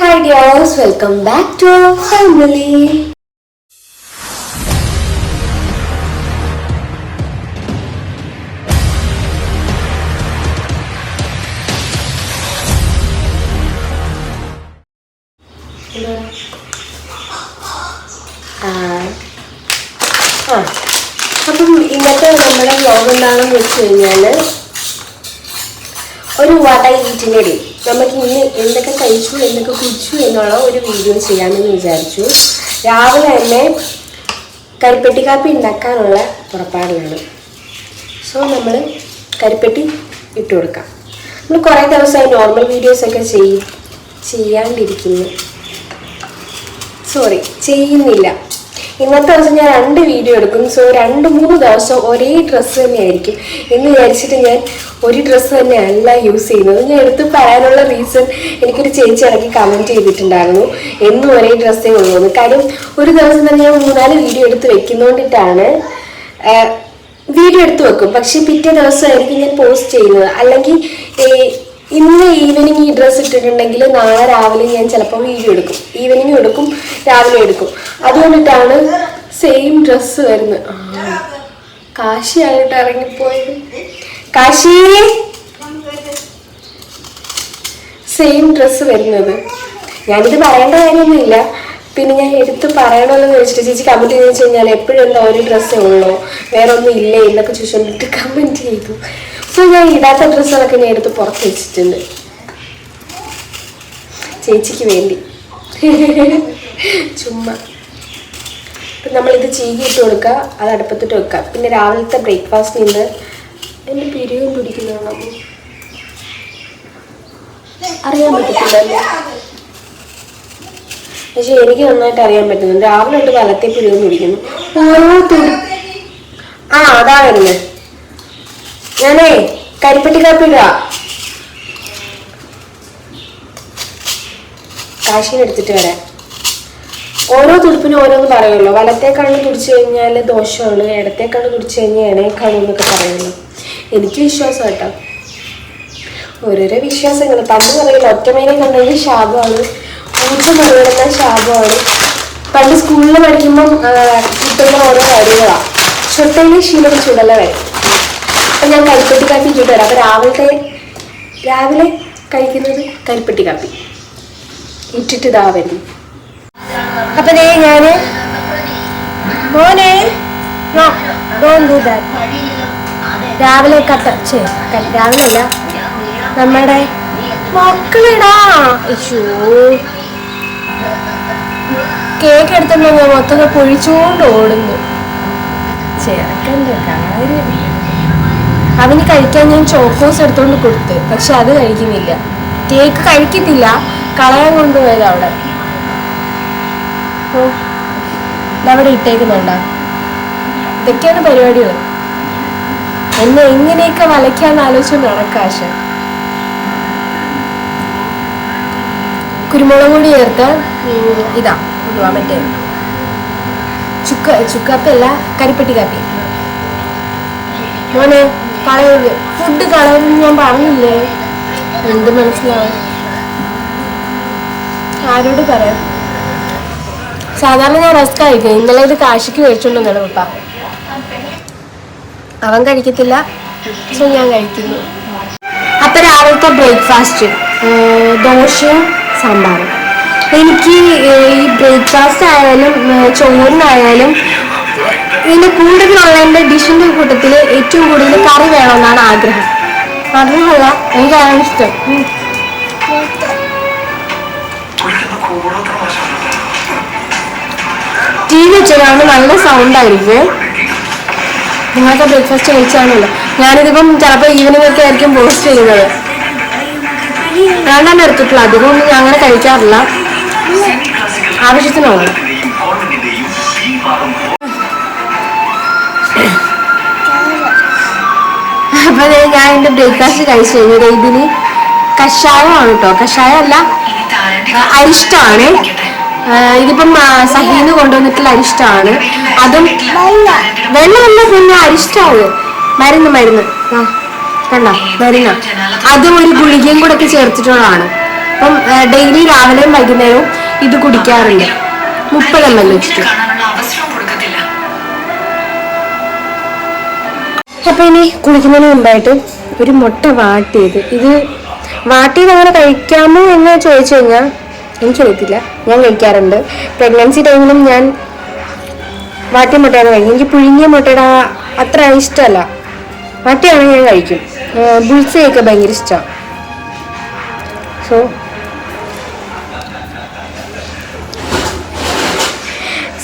Hi dears welcome back to family appam ഇന്നത്തെ നമ്മുടെ vlog എന്താണെന്ന് വെച്ച് കഴിഞ്ഞാൽ ഒരു വട ഈറ്റിന്റെ ഡേ നമുക്ക് ഇന്ന് എന്തൊക്കെ കഴിച്ചു എന്തൊക്കെ കുടിച്ചു എന്നുള്ള ഒരു വീഡിയോ ചെയ്യാമെന്ന് വിചാരിച്ചു. രാവിലെ തന്നെ കരിപ്പെട്ടി കാപ്പി ഉണ്ടാക്കാനുള്ള പുറപ്പാടിലാണ് സോ നമ്മൾ കരിപ്പെട്ടി ഇട്ട് കൊടുക്കാം. നമ്മൾ കുറേ ദിവസമായി നോർമൽ വീഡിയോസൊക്കെ ചെയ്യും ചെയ്യാണ്ടിരിക്കുന്നു. സോറി ചെയ്യുന്നില്ല. ഇന്നത്തെ ദിവസം ഞാൻ രണ്ട് വീഡിയോ എടുക്കും. സോ രണ്ട് മൂന്ന് ദിവസം ഒരേ ഡ്രസ്സ് തന്നെയായിരിക്കും. എന്ന് വിചാരിച്ചിട്ട് ഞാൻ ഒരു ഡ്രസ്സ് തന്നെയല്ല യൂസ് ചെയ്യുന്നത്. ഞാൻ എടുത്ത് പറയാനുള്ള റീസൺ എനിക്കൊരു ചേച്ചി ഇറക്കി കമന്റ് ചെയ്തിട്ടുണ്ടായിരുന്നു. എന്നും ഒരേ ഡ്രസ്സേ ഉള്ളൂ. കാര്യം ഒരു ദിവസം തന്നെ ഞാൻ മൂന്നാൽ വീഡിയോ എടുത്ത് വെക്കുന്നോണ്ടിട്ടാണ്. വീഡിയോ എടുത്ത് വെക്കും. പക്ഷെ പിറ്റേ ദിവസമായിരിക്കും ഞാൻ പോസ്റ്റ് ചെയ്യുന്നത്. അല്ലെങ്കിൽ ഇന്ന് ഈവനിങ് ഈ ഡ്രസ്സ് ഇട്ടിട്ടുണ്ടെങ്കിൽ നാളെ രാവിലെ ഞാൻ ചിലപ്പോൾ വീഡിയോ എടുക്കും. ഈവനിങ് എടുക്കും രാവിലെ എടുക്കും. അതുകൊണ്ടിട്ടാണ് സെയിം ഡ്രസ്സ് വരുന്നത് കാശി കാശിയായിട്ട് ഇറങ്ങിപ്പോയത്. കാശി! സെയിം ഡ്രസ്സ് വരുന്നത്. ഞാനിത് പറയേണ്ട കാര്യമൊന്നുമില്ല. പിന്നെ ഞാൻ എടുത്ത് പറയണമല്ലോ എന്ന് വെച്ചിട്ട് ചേച്ചി കമന്റ് ചെയ്തെന്ന് വെച്ച് കഴിഞ്ഞാൽ എപ്പോഴും എന്താ ഒരു ഡ്രസ്സേ ഉള്ളോ? വേറെ ഒന്നും ഇല്ലേ? എന്നൊക്കെ ചോദിച്ചുകൊണ്ടിട്ട് കമന്റ് ചെയ്തു. സോ ഞാൻ ഇടാത്ത ഡ്രസ്സുകളൊക്കെ ഞാൻ എടുത്ത് പുറത്ത് വെച്ചിട്ടുണ്ട്. ചേച്ചിക്ക് വേണ്ടി. ചുമ്മാ. അപ്പം നമ്മളിത് ചീകിയിട്ട് കൊടുക്കുക അത് അടുപ്പത്തിട്ട് വെക്കുക പിന്നെ രാവിലത്തെ ബ്രേക്ക്ഫാസ്റ്റ് ഉണ്ട് എന്റെ പിരിവും പിടിക്കുന്നതാണോ അറിയാൻ പറ്റത്തില്ലല്ലോ? പക്ഷെ എനിക്ക് നന്നായിട്ട് അറിയാൻ പറ്റുന്നുണ്ട്. രാവിലെ തൊട്ട് വലത്തെ പിരിവും പിടിക്കുന്നു. ആ അതാ വരുന്നത് ഞാനേ കരിപ്പെട്ടി കാപ്പി ഇടുക കാശിന് എടുത്തിട്ട് വരാം. ഓരോ തുടുപ്പിനും ഓരോന്ന് പറയുമല്ലോ. വലത്തെ കണ്ണ് തുടിച്ചു കഴിഞ്ഞാൽ ദോഷമാണ് ഇടത്തെ കണ്ണ് തുടിച്ചു കഴിഞ്ഞാൽ ഇണയെ എന്നൊക്കെ പറയുള്ളൂ എനിക്ക് വിശ്വാസം കേട്ടോ. ഓരോരോ വിശ്വാസങ്ങൾ പണ്ട് പറയില്ല ഒറ്റമേനെ കണ്ടെങ്കിൽ ശാപമാണ്. ഊർജം പറയുന്ന ശാപമാണ്. പണ്ട് സ്കൂളിൽ പഠിക്കുമ്പം കിട്ടുന്ന ഓരോ കാര്യങ്ങളാണ് ചൊട്ടയിലെ ശീലം ചുടല വരെ അപ്പൊ ഞാൻ കരിപ്പെട്ടി കാപ്പി ചെയ്തു വരാം അപ്പൊ രാവിലത്തെ രാവിലെ കഴിക്കുന്നത് കരിപ്പെട്ടി കാപ്പി. ഇട്ടിട്ട് ഇതാ വരുന്നു. അപ്പൊ ദേ ഞാൻ മോനെ രാവിലെ കട്ട ഛേ, ക- രാവിലെ അല്ല നമ്മുടെ മക്കളിടാ. ഇഷൂ കേക്ക് എടുത്തിട്ടുണ്ടെങ്കിൽ മൊത്തം പൊഴിച്ചുകൊണ്ട് ഓടുന്നു. ചേർക്കന്റെ കാര്യം. അവന് കഴിക്കാൻ ഞാൻ ചോക്കോസ് എടുത്തോണ്ട് കൊടുത്ത് പക്ഷെ അത് കഴിക്കുന്നില്ല. കേക്ക് കഴിക്കത്തില്ല കളയാൻ കൊണ്ടുപോയത് അവിടെ. ഓ അവിടെ ഇട്ടേക്കുന്നുണ്ടോ. ഇതൊക്കെയാണ് പരിപാടികൾ. എന്നെ എങ്ങനെയൊക്കെ വലയ്ക്കാന്ന് ആലോചിച്ചു നടക്കാശ കുരുമുളക് പൊടി ചേർത്ത് ഇതാ കൊണ്ടുപോവാ മറ്റേ ചുക്ക ചുക്കാപ്പല്ല കരിപ്പെട്ടി കാപ്പി. മോനെ കളയരുത്. ഫുഡ് കളയരുത് ഞാൻ പറഞ്ഞില്ലേ? എന്ത് മനസ്സിലാവും? ആരോട് പറയാം? സാധാരണ ഞാൻ റസ്ക് കഴിക്കും. ഇന്നലെ ഇത് കാശിക്ക് മേടിച്ചോണ്ടെന്നാണ് പപ്പ അവൻ കഴിക്കത്തില്ല സോ ഞാൻ കഴിക്കുന്നു. അപ്പൊ രാവിലത്തെ ബ്രേക്ക്ഫാസ്റ്റ്? ദോശയും സാമ്പാറും. എനിക്ക് ഈ ബ്രേക്ക്ഫാസ്റ്റ് ആയാലും ഏഹ്, ചോറിനായാലും കൂടുതലുള്ള കൂടുതലുള്ളതിന്റെ ഡിഷിന്റെ കൂട്ടത്തിൽ ഏറ്റവും കൂടുതൽ കറി വേണമെന്നാണ് ആഗ്രഹം. ആഗ്രഹമല്ല എനിക്കതാണ് ഇഷ്ടം. ടി വി വെച്ചതാണ് നല്ല സൗണ്ട് ആയിരിക്കും. നിങ്ങൾക്ക് ബ്രേക്ക്ഫാസ്റ്റ് കഴിച്ചാണല്ലോ. ഞാനിതിപ്പം ചിലപ്പോൾ ഈവനിങ് ഒക്കെ ആയിരിക്കും പോസ്റ്റ് ചെയ്യുന്നത്. ഞാൻ എടുത്തിട്ടില്ല അധികം ഞാൻ അങ്ങനെ കഴിക്കാറില്ല. ആവശ്യത്തിനുള്ള അപ്പൊ ഞാൻ എന്റെ ബ്രേക്ക്ഫാസ്റ്റ് കഴിച്ചു കഴിഞ്ഞത് ഇതിന് കഷായമാണ് കേട്ടോ കഷായം അല്ല ആ, അരിഷ്ടമാണ്. ഇതിപ്പം സഹീന്ന് കൊണ്ടുവന്നിട്ടുള്ള അരിഷ്ടമാണ്. അതും വെള്ളമല്ല പിന്നെ അരിഷ്ടമാണ്. മരുന്ന് മരുന്ന്. ആ കണ്ടോ മരുന്ന്. അതും ഒരു ഗുളികയും കൂടെ ഒക്കെ ചേർത്തിട്ടുള്ളതാണ്. അപ്പം ഡെയിലി രാവിലെയും വൈകുന്നേരവും ഇത് കുടിക്കാറുണ്ട്. മുപ്പത് എം അപ്പൊ ഇനി കുളിക്കുന്നതിന് മുമ്പായിട്ട് ഒരു മുട്ട വാട്ടിയത്. ഇത് വാട്ടിയത് അങ്ങനെ കഴിക്കാമോ എന്ന് ചോദിച്ചു കഴിഞ്ഞാൽ എനിക്കറിയത്തില്ല ഞാൻ കഴിക്കാറുണ്ട്. പ്രഗ്നൻസി ടൈമിലും ഞാൻ വാട്ടിയ മുട്ടയാണ് കഴിക്കും എനിക്ക് പുഴുങ്ങിയ മുട്ടയുടെ അത്ര ഇഷ്ടമല്ല. വാട്ടിയാണെങ്കിൽ ഞാൻ കഴിക്കും. ബുൾസയൊക്കെ ഭയങ്കര ഇഷ്ടമാണ്. സോ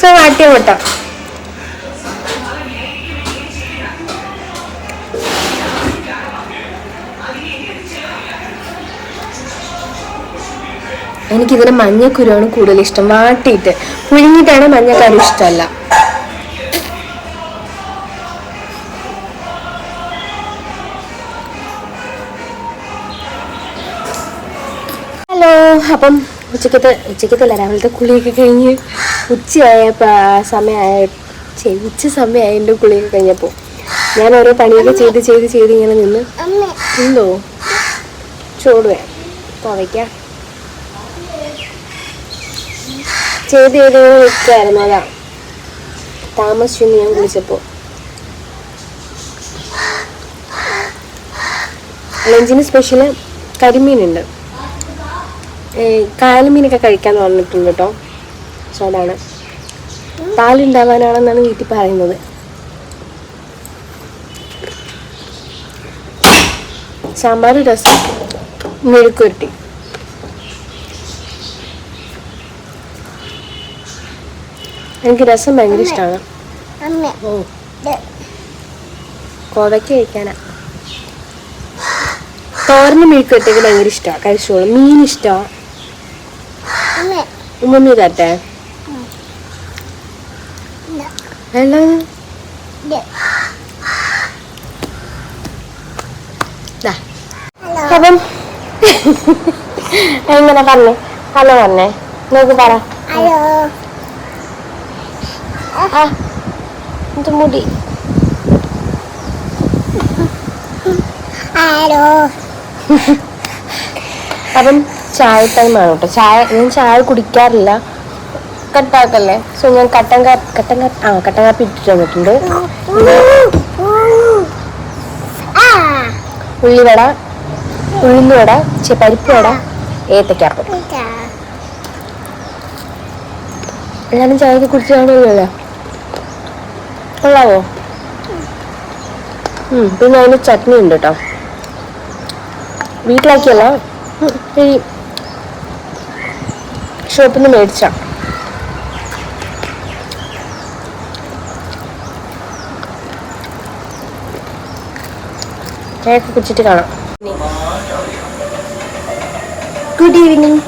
സോ വാട്ടിയ മുട്ട. എനിക്കിതിന് മഞ്ഞക്കുരുവാണ് കൂടുതൽ ഇഷ്ടം. വാട്ടിയിട്ട്. പുഴുങ്ങിയിട്ടാണ് മഞ്ഞക്കാരും ഇഷ്ടമല്ല. ഹലോ അപ്പം ഉച്ചക്കത്തെ ഉച്ചക്കത്തല്ല രാവിലത്തെ കുളിയൊക്കെ കഴിഞ്ഞ് ഉച്ചയായപ്പോൾ സമയമായ ഉച്ച സമയമായ എന്റെ കുളിയൊക്കെ കഴിഞ്ഞപ്പോൾ ഞാൻ ഓരോ പണിയൊക്കെ ചെയ്ത് ചെയ്ത് ചെയ്ത് ഇങ്ങനെ നിന്ന് എന്തോ? ചോറ് വേണം തുവയ്ക്കാം. ചെയ്ത് ചെയ്ത് ഇങ്ങനെ നിൽക്കുമായിരുന്നു അതാ. താമസിച്ചു ഞാൻ വിളിച്ചപ്പോൾ ലഞ്ചിന് സ്പെഷ്യൽ കരിമീനുണ്ട്. കായൽമീനൊക്കെ കഴിക്കാന്ന് പറഞ്ഞിട്ടുണ്ട് കേട്ടോ. സോ അതാണ്. പാലുണ്ടാവാനാണെന്നാണ് വീട്ടിൽ പറയുന്നത്. സാമ്പാർ രസം മെഴുക്കുരുട്ടി എനിക്ക് രസം ഭയങ്കര ഇഷ്ടമാണ് കോവയ്ക്ക് കഴിക്കാനാ. തോരന് മെഴുക്കുരുട്ടിയൊക്കെ ഭയങ്കര ഇഷ്ടമാണ് കഴിച്ചോളൂ. മീൻ ഇഷ്ടമാണ് ഉമ്മമ്മി തരട്ടെ. ദാ. അപ്പം എങ്ങനെ പറഞ്ഞേ? ഹലോ പറഞ്ഞേ. നോക്ക് പറ. ആ ഇത് മുടി. അപ്പം ചായ ടൈമാണ് കേട്ടോ. ചായ ഞാൻ ചായ കുടിക്കാറില്ല. കട്ടാക്കല്ലേ സോ ഞാൻ കട്ടൻ കാപ്പി കട്ടൻ കാപ്പി ആ കട്ടൻ കാപ്പി ഇട്ടിട്ട് വന്നിട്ടുണ്ട്. ഉള്ളിവട ഉഴുന്നുവട പരിപ്പ് വട ഏത്തക്കാപ്പം. എല്ലാവരും ചായയൊക്കെ കുടിച്ച് കാണുമല്ലോ കൊള്ളാവോ? പിന്നെ അതിന് ചട്നി ഉണ്ട് കേട്ടോ വീട്ടിലാക്കിയല്ല. ഈ ഷോപ്പിൽ നിന്ന് മേടിച്ച. കേക്ക് കുച്ചിട്ട് കാണാം. Good evening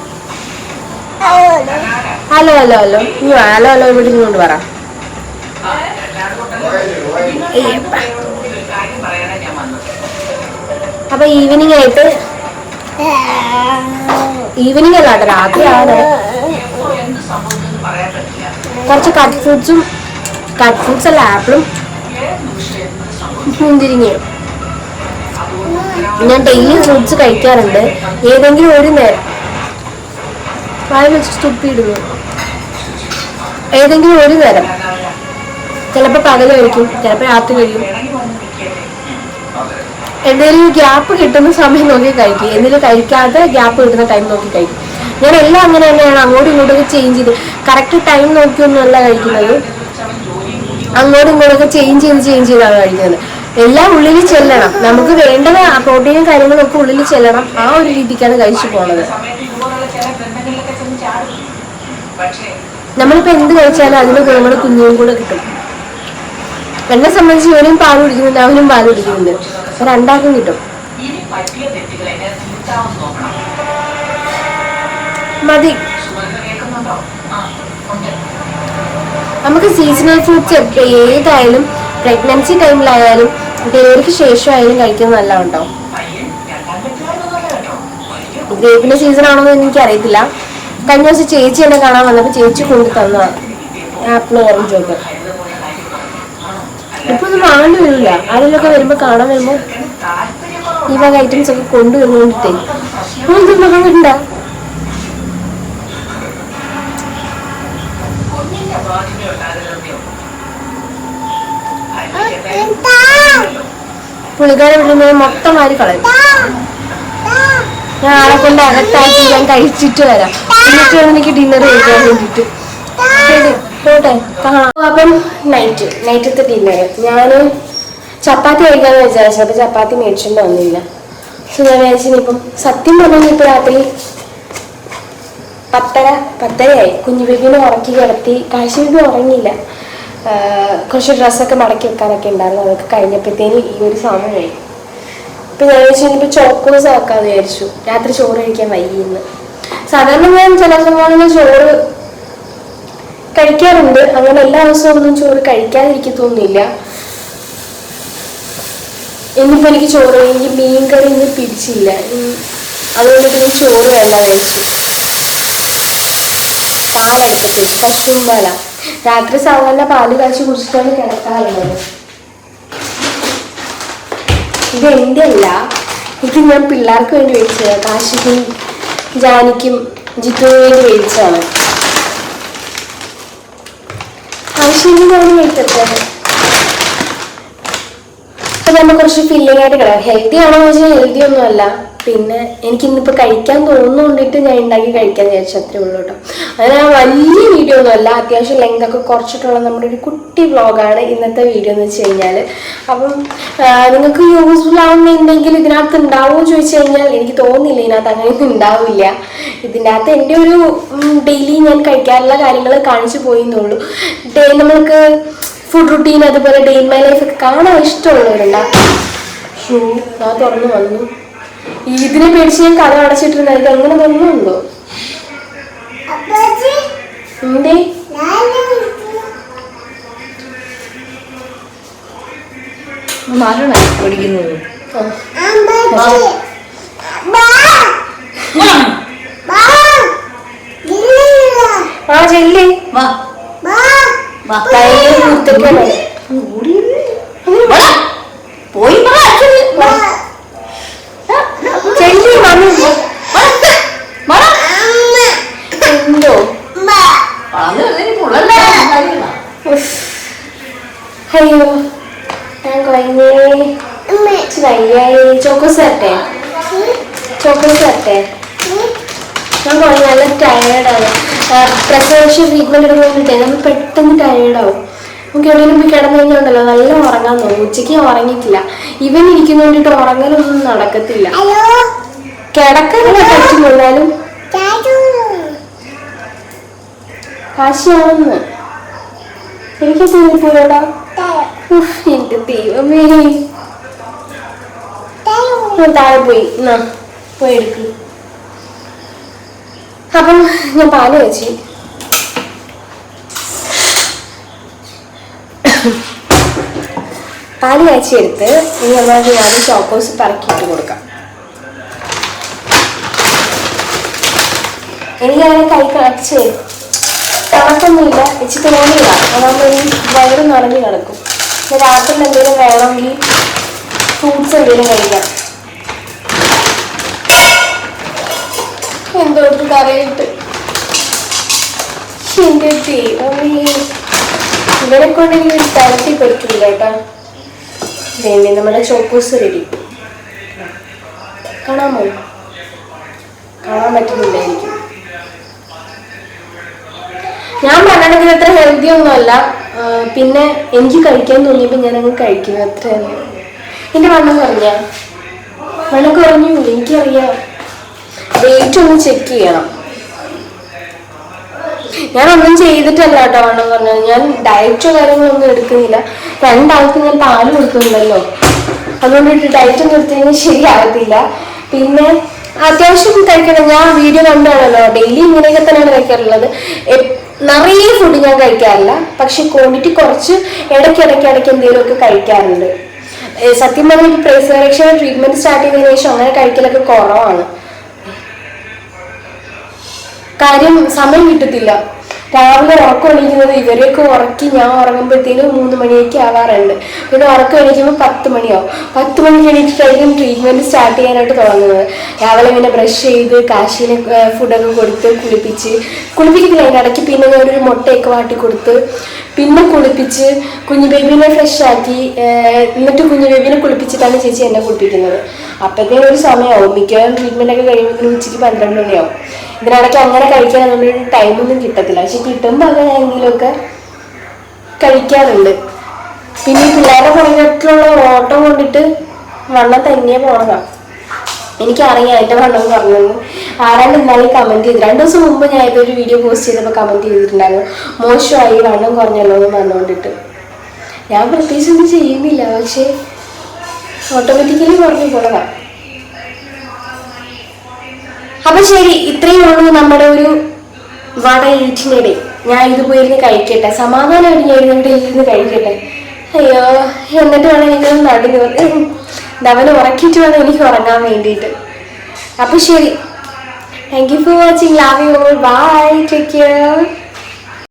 hello hello hello hello hello ഇവിടെ ഇങ്ങോട്ട് പറ. അപ്പൊ ഈവനിങ് ആയിട്ട്? ഈവനിങ് അല്ല കേട്ടോ രാത്രിയാണ് കുറച്ച് കട്ട് ഫ്രൂട്ട്സും കട്ട് ഫ്രൂട്ട്സ് അല്ല ആപ്പിളും മുന്തിരിങ്ങയും. ഞാൻ ഡെയിലി ഫ്രൂട്ട്സ് കഴിക്കാറുണ്ട്. ഏതെങ്കിലും ഒരു നേരം വായ വെച്ച് തുപ്പിയിടുന്നു. ഏതെങ്കിലും ഒരു നേരം. ചിലപ്പോൾ പകൽ കഴിക്കും ചിലപ്പോൾ രാത്രി കഴിക്കും എന്തെങ്കിലും ഗ്യാപ്പ് കിട്ടുന്ന സമയം നോക്കി കഴിക്കും. എന്തെങ്കിലും കഴിക്കാതെ ഗ്യാപ്പ് കിട്ടുന്ന ടൈം നോക്കി കഴിക്കും. ഞാൻ എല്ലാം അങ്ങനെ തന്നെയാണ്. അങ്ങോട്ടും ഇങ്ങോട്ടൊക്കെ ചേഞ്ച് ചെയ്ത് കറക്റ്റ് ടൈം നോക്കിയൊന്നുമല്ല കഴിക്കുന്നത്. അങ്ങോട്ടും ഇങ്ങോട്ടൊക്കെ ചേഞ്ച് ചെയ്ത് ചേഞ്ച് ചെയ്താണ് കഴിക്കുന്നത്. എല്ലാം ഉള്ളിൽ ചെല്ലണം. നമുക്ക് വേണ്ടത് പ്രോട്ടീനും കാര്യങ്ങളും ഒക്കെ ഉള്ളിൽ ചെല്ലണം. ആ ഒരു രീതിക്കാണ് കഴിച്ചു പോണത്. നമ്മളിപ്പോ എന്ത് കഴിച്ചാലും അതിന് ഗുണങ്ങൾ കുഞ്ഞും കൂടെ കിട്ടും. എന്നെ സംബന്ധിച്ച് ഇവനും പാൽ കുടിക്കുന്നുണ്ട് അവനും പാൽ കുടിക്കുന്നുണ്ട്. അപ്പൊ രണ്ടാക്കും കിട്ടും. മതി. നമുക്ക് സീസണൽ ഫ്രൂട്ട്സ് ഏതായാലും പ്രഗ്നൻസി ടൈമിലായാലും ഡെലിവറിക്ക് ശേഷമായാലും കഴിക്കുന്നത് നല്ല ഉണ്ടാവും ഗ്രേപ്പിന്റെ സീസൺ ആണോ എന്ന് എനിക്ക് കഴിഞ്ഞ ദിവസം ചേച്ചി എന്നെ കാണാൻ വന്നപ്പോൾ ചേച്ചി കൊണ്ടു തന്ന ആപ്പിൾ ഓറഞ്ച് ഒക്കെ ഇപ്പൊന്നും വാങ്ങുന്നില്ല ആരെങ്കിലൊക്കെ വരുമ്പോ കാണാൻ വരുമ്പോ ഈ വക ഐറ്റംസ് ഒക്കെ കൊണ്ടുവരുന്നോണ്ടേ ഇതൊന്നും വാങ്ങണ്ട പുള്ളിക്കാരെ വിടുന്നത് മൊത്തം മാറി കളയും. ഞാൻ ആളെ കൊണ്ട് അകത്താക്കി ഞാൻ കഴിച്ചിട്ട് വരാം. എന്നിട്ട് എനിക്ക് ഡിന്നർ കഴിക്കാൻ വേണ്ടിട്ട്. അപ്പം നൈറ്റ് നൈറ്റത്തെ ഡിന്നർ ഞാൻ ചപ്പാത്തി കഴിക്കാന്ന് വിചാരിച്ചു അപ്പൊ ചപ്പാത്തി മേടിച്ചിട്ട് വന്നില്ല. സോ ഞാൻ വിചാരിച്ചു ഇനിയിപ്പം സത്യം പറഞ്ഞു ഇപ്പൊ രാത്രി പത്തര പത്തരയായി. കുഞ്ഞു ബേബിനെ ഉറക്കി കിടത്തി കാശി ബേബി ഉറങ്ങിയില്ല. കുറച്ച് ഡ്രസ്സൊക്കെ മടക്കി വെക്കാനൊക്കെ ഉണ്ടായിരുന്നു. അതൊക്കെ കഴിഞ്ഞപ്പോഴത്തേനും ഈ ഒരു സമയം സമയമായി ഇപ്പൊ ഞാൻ വിചാരിച്ചു ഇനിയിപ്പോ ചോക്കോസ് ആക്കാന്ന് വിചാരിച്ചു. രാത്രി ചോറ് കഴിക്കാൻ വൈകിന്ന് സാധാരണ ഞാൻ ചില സമയങ്ങളിൽ ചോറ് കഴിക്കാറുണ്ട്. അങ്ങനെ എല്ലാ ദിവസവും ഒന്നും ചോറ് കഴിക്കാതിരിക്കത്തൊന്നുമില്ല ഇന്നിപ്പോ എനിക്ക് ചോറ് എനിക്ക് മീൻ കറി ഇന്ന് പിടിച്ചില്ല. അതുകൊണ്ട് പിന്നെ ചോറ് വേണ്ട കഴിച്ചു. പാലെടുത്തിട്ട് പശുവും പാല. രാത്രി സാധാരണ പാൽ കാച്ചി കുടിച്ചിട്ടാണ് കിടക്കാറുള്ളത്. ഇത് എന്റെ അല്ല. ഇത് ഞാൻ പിള്ളേർക്ക് വേണ്ടി മേടിച്ചത് കാശിക്കും ജാനിക്കും ജിത്തുവിന് വേണ്ടി മേടിച്ചതാണ് മേടിച്ചത് അപ്പൊ നമ്മൾ കുറച്ച് ഫില്ലിംഗ് ആയിട്ട് കിടക്കാം. ഹെൽത്തി ആണോ എന്ന് വെച്ചാൽ ഹെൽത്തി ഒന്നും അല്ല. പിന്നെ എനിക്ക് ഇന്നിപ്പോ കഴിക്കാൻ തോന്നുന്നുണ്ടിട്ട് ഞാൻ ഉണ്ടാക്കി കഴിക്കാൻ വിചാരിച്ചു. അത്രേ ഉള്ളൂ കേട്ടോ. അങ്ങനെ വലിയ വീഡിയോ ഒന്നും അത്യാവശ്യം ലെങ്ത് ഒക്കെ കുറച്ചിട്ടുള്ള നമ്മുടെ ഒരു കുട്ടി വ്ളോഗാണ് ഇന്നത്തെ വീഡിയോ എന്ന് വെച്ച് കഴിഞ്ഞാൽ അപ്പം നിങ്ങൾക്ക് യൂസ്ഫുൾ ആവുന്നുണ്ടെങ്കിൽ ഇതിനകത്ത് ഉണ്ടാവുമോ എന്ന് ചോദിച്ചു കഴിഞ്ഞാൽ എനിക്ക് തോന്നുന്നില്ല ഇതിനകത്ത് അങ്ങനെയൊന്നും ഉണ്ടാവില്ല. ഇതിന്റെ അകത്ത് എന്റെ ഒരു ഡെയിലി ഞാൻ കഴിക്കാറുള്ള കാര്യങ്ങൾ കാണിച്ചു പോയി എന്നുള്ളൂ. ഡേ നമ്മൾക്ക് ഫുഡ് റുട്ടീൻ അതുപോലെ ഡേ ഇൻ മൈ ലൈഫ് ഒക്കെ കാണാൻ ഇഷ്ടമുള്ളവരുണ്ട്? ഞാൻ തുറന്നു വന്നു. ഇതിനെ പേടിച്ച് ഞാൻ കഥ അടച്ചിട്ടിരുന്ന ഇത് തന്നെ തോന്നുന്നുണ്ടോ എന്തേ? നാലെണ്ണ പഠിക്കുന്നത്. ആ. ആ ചെല്ലി വാ. പോയി വാ, അച്ഛന്. വാ. ചെല്ലി മമ്മി വാ. എന്തോ വളർന്ന് വരുന്നതിന് പുള്ളല്ലേ കാര്യങ്ങളാ. ഉഫ്. അയ്യോ ഞാൻ കഴിഞ്ഞേ ചോക്കോസ് തരട്ടെ ചോക്കോസ് തരട്ടെ ഞാൻ കുഴഞ്ഞ നല്ല ടയേർഡാണ് പ്രസവേഷൻ ട്രീറ്റ്മെന്റ് എടുക്കാൻ വേണ്ടിയിട്ടേ നമ്മൾ പെട്ടെന്ന് ടയേർഡാവും നമുക്ക് എവിടെയെങ്കിലും പോയി കിടന്നു കഴിഞ്ഞാൽ നല്ല ഉറങ്ങാൻ തോന്നും. ഉച്ചയ്ക്ക് ഉറങ്ങിയിട്ടില്ല. ഇവൻ ഇരിക്കുന്ന വേണ്ടിയിട്ട് ഉറങ്ങലൊന്നും നടക്കത്തില്ല. കിടക്കാനൊക്കെ പറ്റുന്നുള്ളാലും കാശിയാണെന്ന്. എനിക്ക് തോന്നിപ്പോയടാ എന്റെ ദൈവമേ. താഴെ പോയി. എന്നാ പോയി എടുക്ക്. അപ്പം ഞാൻ പാൽ വെച്ച് പാൽ കാച്ചിയെടുത്ത് ഇനി നമ്മൾക്ക് ഞാൻ ചോക്കോസ് പറക്കിയിട്ട് കൊടുക്കാം. എനിക്കങ്ങനെ കൈ കളച്ച് കണക്കൊന്നുമില്ല വെച്ച് തോന്നിയില്ല അതാകുമ്പോൾ ഈ വയറ് നിറഞ്ഞു കിടക്കും. പിന്നെ രാത്രി എന്തെങ്കിലും വേണമെങ്കിൽ ഫ്രൂട്ട്സ് എന്തെങ്കിലും കഴിക്കാം. എന്തോ കറിയിട്ട്. ദൈവമേ. ഇവരെ കൊണ്ടെങ്കിൽ ഒരു തരത്തിൽ പറ്റില്ല കേട്ടോ. വേണ്ടി നമ്മുടെ ചോക്കോസ് റെഡി കാണാമോ? കാണാൻ പറ്റുന്നില്ല ഞാൻ പറഞ്ഞിട്ട് അത്ര ഹെൽത്തി ഒന്നുമല്ല. അല്ല പിന്നെ എനിക്ക് കഴിക്കാൻ തോന്നിയപ്പോൾ ഞാൻ അങ്ങ് കഴിക്കുന്നു അത്ര തന്നെ എന്റെ വണ്ണം കുറഞ്ഞ? വണ്ണം കുറഞ്ഞു എനിക്കറിയാം. വെയിറ്റ് ഒന്ന് ചെക്ക് ചെയ്യണം. ഞാൻ ഒന്നും ചെയ്തിട്ടല്ല കേട്ടോ വണ്ണം കുറഞ്ഞത്. ഞാൻ ഡയറ്റോ കാര്യങ്ങളൊന്നും എടുക്കുന്നില്ല. രണ്ടാൾക്ക് ഞാൻ പാൽ കൊടുക്കുന്നുണ്ടല്ലോ. അതുകൊണ്ട് ഡയറ്റ് ഒന്നും കഴിഞ്ഞാൽ ശരിയാകത്തില്ല പിന്നെ അത്യാവശ്യം കഴിക്കണം. ഞാൻ വീഡിയോ കണ്ടാണല്ലോ ഡെയിലി ഇങ്ങനെയൊക്കെ തന്നെയാണ് കഴിക്കാറുള്ളത്. നിറയെ ഫുഡ് ഞാൻ കഴിക്കാറില്ല. പക്ഷെ ക്വാണ്ടിറ്റി കുറച്ച് ഇടയ്ക്ക് ഇടയ്ക്ക് ഇടയ്ക്ക് എന്തെങ്കിലുമൊക്കെ കഴിക്കാറുണ്ട്. സത്യം ഈ പ്രസവരക്ഷ ട്രീറ്റ്മെന്റ് സ്റ്റാർട്ട് ചെയ്തതിനു ശേഷം അങ്ങനെ കഴിക്കലൊക്കെ കുറവാണ്. കാര്യം സമയം കിട്ടത്തില്ല. രാവിലെ ഉറക്കം എണീക്കുന്നത് ഇവരെയൊക്കെ ഉറക്കി ഞാൻ ഉറങ്ങുമ്പോഴത്തേനും മൂന്ന് മണിയൊക്കെ ആവാറുണ്ട്. പിന്നെ ഉറക്കം എണീക്കുമ്പോൾ പത്ത് മണിയാവും. പത്ത് മണിക്ക് എണീറ്റിട്ടായിരിക്കും ട്രീറ്റ്മെന്റ് സ്റ്റാർട്ട് ചെയ്യാനായിട്ട് തുടങ്ങുന്നത്. രാവിലെ പിന്നെ ബ്രഷ് ചെയ്ത് കാശിന് ഫുഡൊക്കെ കൊടുത്ത് കുളിപ്പിച്ച് കുളിപ്പിക്കത്തില്ല അതിന്റെ ഇടയ്ക്ക് പിന്നെ ഒരു മുട്ടയൊക്കെ വാട്ടി കൊടുത്ത് പിന്നെ കുളിപ്പിച്ച് കുഞ്ഞു ബേബീനെ ഫ്രഷ് ആക്കി എന്നിട്ട് കുഞ്ഞു ബേബീനെ കുളിപ്പിച്ചിട്ടാണ് ചേച്ചി എന്നെ കുളിപ്പിക്കുന്നത്. അപ്പോഴത്തേക്കും ഒരു സമയമാവും മിക്കവാറും ട്രീറ്റ്മെന്റ് ഒക്കെ കഴിയുമ്പോൾ ഉച്ചയ്ക്ക് പന്ത്രണ്ട് മണിയാവും. ഇതിനിടയ്ക്ക് അങ്ങനെ കഴിക്കാൻ നമ്മളൊരു ടൈമൊന്നും കിട്ടത്തില്ല. പക്ഷെ കിട്ടുമ്പോൾ അങ്ങനെ എന്തെങ്കിലുമൊക്കെ കഴിക്കാറുണ്ട്. പിന്നെ ഈ പിള്ളേരുടെ പുറകെട്ടുള്ള ഓട്ടം കൊണ്ടിട്ട് വണ്ണം തന്നെ പോണതാണ് എനിക്കറിയാം എന്റെ വണ്ണം പറഞ്ഞു ആരാണ്ട് ഇന്നാലും കമന്റ് ചെയ്തു രണ്ടു ദിവസം മുമ്പ് ഞാൻ ഇപ്പോൾ ഒരു വീഡിയോ പോസ്റ്റ് ചെയ്തപ്പോൾ കമന്റ് ചെയ്തിട്ടുണ്ടായിരുന്നു. മോശമായി വണ്ണം കുറഞ്ഞല്ലോ എന്ന് പറഞ്ഞുകൊണ്ടിട്ട്. ഞാൻ പ്രത്യേകിച്ച് ഒന്നും ചെയ്യുന്നില്ല പക്ഷേ ഓട്ടോമാറ്റിക്കലി കുറഞ്ഞു പോണതാണ് അപ്പൊ ശരി ഇത്രയേ ഉള്ളൂ നമ്മുടെ ഒരു വട ഈറ്റിനിടെ. ഞാൻ ഇത് പോയിരുന്ന് കഴിക്കട്ടെ. സമാധാനമായിട്ട് ഞാൻ ഇതിന്റെ ഇരുന്ന് കഴിക്കട്ടെ. അയ്യോ എന്നിട്ട് വേണം നടി അവനെ ഉറക്കിയിട്ട് വേണം എനിക്ക് ഉറങ്ങാൻ വേണ്ടിയിട്ട്. അപ്പൊ ശരി. Thank you for watching love you bye take care